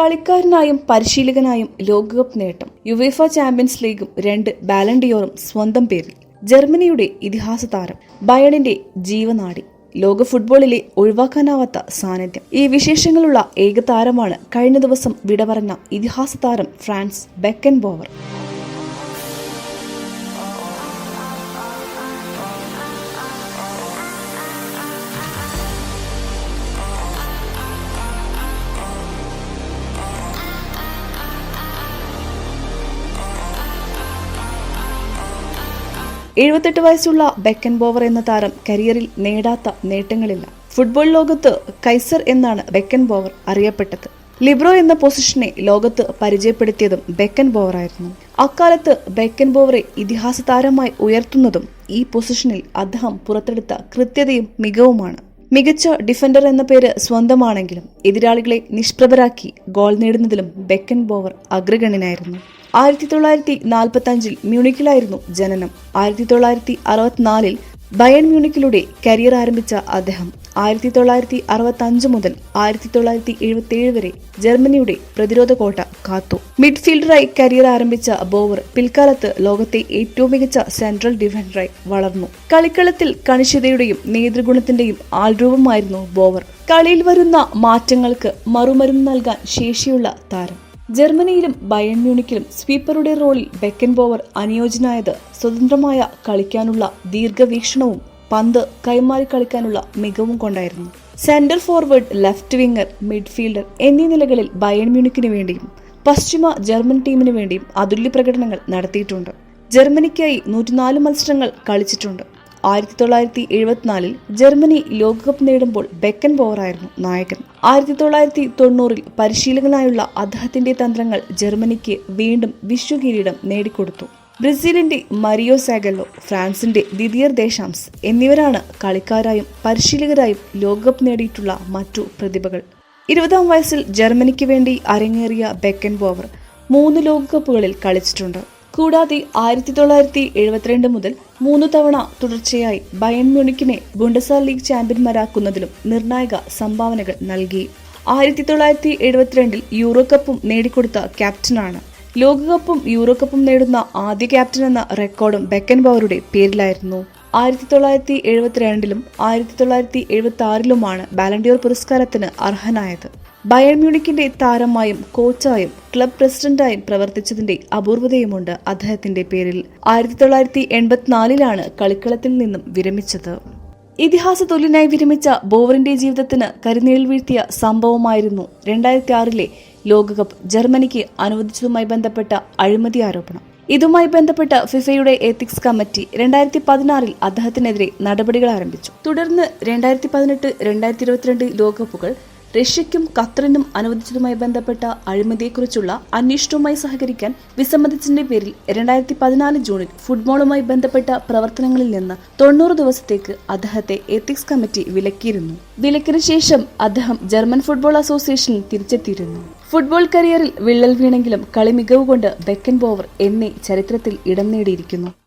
കളിക്കാരനായും പരിശീലകനായും ലോകകപ്പ് നേട്ടം. UEFA champions ലീഗും രണ്ട് ബാലൻഡിയോറും സ്വന്തം പേരിൽ. ജർമ്മനിയുടെ ഇതിഹാസ താരം ബയണിന്റെ ജീവനാടി. ലോക ഫുട്ബോളിലെ ഒഴിവാക്കാനാവാത്ത സാന്നിധ്യം. ഈ വിശേഷങ്ങളുള്ള ഏക താരമാണ് കഴിഞ്ഞ ദിവസം വിടപറഞ്ഞ ഇതിഹാസ താരം ഫ്രാൻസ് ബെക്കൻ ബോവർ എഴുപത്തെട്ട് വയസ്സുള്ള ബെക്കൻ ബോവർ എന്ന താരം കരിയറിൽ നേടാത്ത നേട്ടങ്ങളില്ല. ഫുട്ബോൾ ലോകത്ത് കൈസർ എന്നാണ് ബെക്കൻ ബോവർ അറിയപ്പെട്ടത്. ലിബ്രോ എന്ന പൊസിഷനെ ലോകത്ത് പരിചയപ്പെടുത്തിയതും ബെക്കൻ ബോവറായിരുന്നു അക്കാലത്ത് ബെക്കൻ ബോവറെ ഇതിഹാസ താരമായി ഉയർത്തുന്നതും ഈ പൊസിഷനിൽ അദ്ദേഹം പുറത്തെടുത്ത കൃത്യതയും മികവുമാണ്. മികച്ച ഡിഫൻഡർ എന്ന പേര് സ്വന്തമാണെങ്കിലും എതിരാളികളെ നിഷ്പ്രഭരാക്കി ഗോൾ നേടുന്നതിലും ബെക്കൻ ബോവർ അഗ്രഗണ്യനായിരുന്നു. ആയിരത്തി തൊള്ളായിരത്തി നാൽപ്പത്തി അഞ്ചിൽ മ്യൂണിക്കിലായിരുന്നു ജനനം. ആയിരത്തി തൊള്ളായിരത്തി അറുപത്തിനാലിൽ ബയൺ മ്യൂണിക്കിലൂടെ കരിയർ ആരംഭിച്ച അദ്ദേഹം. ആയിരത്തി തൊള്ളായിരത്തി അറുപത്തി അഞ്ച് മുതൽ ആയിരത്തി തൊള്ളായിരത്തി എഴുപത്തി ഏഴ് വരെ ജർമ്മനിയുടെ പ്രതിരോധ കോട്ട കാത്തു. മിഡ്ഫീൽഡറായി കരിയർ ആരംഭിച്ച ബോവർ പിൽക്കാലത്ത് ലോകത്തെ ഏറ്റവും മികച്ച സെൻട്രൽ ഡിഫൻഡറായി വളർന്നു. കളിക്കളത്തിൽ കണിശതയുടെയും നേതൃഗുണത്തിന്റെയും ആൾരൂപമായിരുന്നു ബോവർ. കളിയിൽ വരുന്ന മാറ്റങ്ങൾക്ക് മറുമരുന്ന് നൽകാൻ ശേഷിയുള്ള താരം. ജർമ്മനിയിലും ബയൺ മ്യൂണിക്കിലും സ്വീപ്പറുടെ റോളിൽ ബെക്കൻ ബോവർ അനുയോജ്യനായത് സ്വതന്ത്രമായ കളിക്കാനുള്ള ദീർഘവീക്ഷണവും പന്ത് കൈമാറി കളിക്കാനുള്ള മികവും കൊണ്ടായിരുന്നു. Centre forward left winger midfielder എന്നീ നിലകളിൽ ബയൺ മ്യൂണിക്കിന് വേണ്ടിയും പശ്ചിമ ജർമ്മൻ ടീമിന് വേണ്ടിയും അതുല്യ പ്രകടനങ്ങൾ നടത്തിയിട്ടുണ്ട്. ജർമ്മനിക്കായി നൂറ്റിനാല് മത്സരങ്ങൾ കളിച്ചിട്ടുണ്ട്. ആയിരത്തി തൊള്ളായിരത്തി എഴുപത്തിനാലിൽ ജർമ്മനി ലോകകപ്പ് നേടുമ്പോൾ ബെക്കൻ ബോറായിരുന്നു നായകൻ. ആയിരത്തി തൊള്ളായിരത്തി തൊണ്ണൂറിൽ പരിശീലകനായുള്ള അദ്ദേഹത്തിന്റെ തന്ത്രങ്ങൾ ജർമ്മനിക്ക് വീണ്ടും വിശ്വകിരീടം നേടിക്കൊടുത്തു. ബ്രസീലിന്റെ മരിയോ സാഗല്ലോ ഫ്രാൻസിന്റെ ദിദിയർ ദേശാംസ് എന്നിവരാണ് കളിക്കാരായും പരിശീലകരായും ലോകകപ്പ് നേടിയിട്ടുള്ള മറ്റു പ്രതിഭകൾ. ഇരുപതാം വയസ്സിൽ ജർമ്മനിക്ക് വേണ്ടി അരങ്ങേറിയ ബെക്കൻ ബോവർ മൂന്ന് ലോകകപ്പുകളിൽ കളിച്ചിട്ടുണ്ട്. കൂടാതെ ആയിരത്തി തൊള്ളായിരത്തി എഴുപത്തിരണ്ട് മുതൽ മൂന്ന് തവണ തുടർച്ചയായി ബയൺ മ്യൂണിക്കിനെ ബുണ്ടസ ലീഗ് ചാമ്പ്യന്മാരാക്കുന്നതിലും നിർണായക സംഭാവനകൾ നൽകി. ആയിരത്തി തൊള്ളായിരത്തി എഴുപത്തിരണ്ടിൽ യൂറോ കപ്പും നേടിക്കൊടുത്ത ക്യാപ്റ്റനാണ്. ലോകകപ്പും യൂറോ കപ്പും നേടുന്ന ആദ്യ ക്യാപ്റ്റൻ എന്ന റെക്കോർഡും ബെക്കൻ ബവറുടെ പേരിലായിരുന്നു. ആയിരത്തി തൊള്ളായിരത്തി എഴുപത്തിരണ്ടിലും ആയിരത്തി തൊള്ളായിരത്തി എഴുപത്തി ആറിലുമാണ് ബാലൻഡിയോർ പുരസ്കാരത്തിന് അർഹനായത്. ബയൺ മ്യൂണിക്കിന്റെ താരമായും കോച്ചായും ക്ലബ് പ്രസിഡന്റായും പ്രവർത്തിച്ചതിന്റെ അപൂർവതയുമുണ്ട് അദ്ദേഹത്തിന്റെ പേരിൽ. ആയിരത്തി തൊള്ളായിരത്തി എൺപത്തിനാലിലാണ് കളിക്കളത്തിൽ നിന്നും വിരമിച്ചത്. ഇതിഹാസ തുല്യനായി വിരമിച്ച ബോവറിന്റെ ജീവിതത്തിന് കരിനീൾ വീഴ്ത്തിയ സംഭവമായിരുന്നു രണ്ടായിരത്തി ആറിലെ ലോകകപ്പ് ജർമ്മനിക്ക് അനുവദിച്ചതുമായി ബന്ധപ്പെട്ട അഴിമതി ആരോപണം. ഇതുമായി ബന്ധപ്പെട്ട ഫിഫയുടെ എത്തിക്സ് കമ്മിറ്റി രണ്ടായിരത്തി പതിനാറിൽ അദ്ദേഹത്തിനെതിരെ നടപടികൾ ആരംഭിച്ചു. തുടർന്ന് രണ്ടായിരത്തി പതിനെട്ട് രണ്ടായിരത്തി ഇരുപത്തിരണ്ട് ലോകകപ്പുകൾ റഷ്യയ്ക്കും ഖത്തറിനും അനുവദിച്ചതുമായി ബന്ധപ്പെട്ട അഴിമതിയെക്കുറിച്ചുള്ള അന്വേഷണവുമായി സഹകരിക്കാൻ വിസമ്മതിച്ചതിന്റെ പേരിൽ രണ്ടായിരത്തി പതിനാല് ജൂണിൽ ഫുട്ബോളുമായി ബന്ധപ്പെട്ട പ്രവർത്തനങ്ങളിൽ നിന്ന് തൊണ്ണൂറ് ദിവസത്തേക്ക് അദ്ദേഹത്തെ എത്തിക്സ് കമ്മിറ്റി വിലക്കിയിരുന്നു. വിലക്കിന് ശേഷം അദ്ദേഹം ജർമ്മൻ ഫുട്ബോൾ അസോസിയേഷനിൽ തിരിച്ചെത്തിയിരുന്നു. ഫുട്ബോൾ കരിയറിൽ വിള്ളൽ വീണെങ്കിലും കളി മികവ് കൊണ്ട് ബെക്കൻ ബോവർ എന്നീ ചരിത്രത്തിൽ ഇടം നേടിയിരിക്കുന്നു.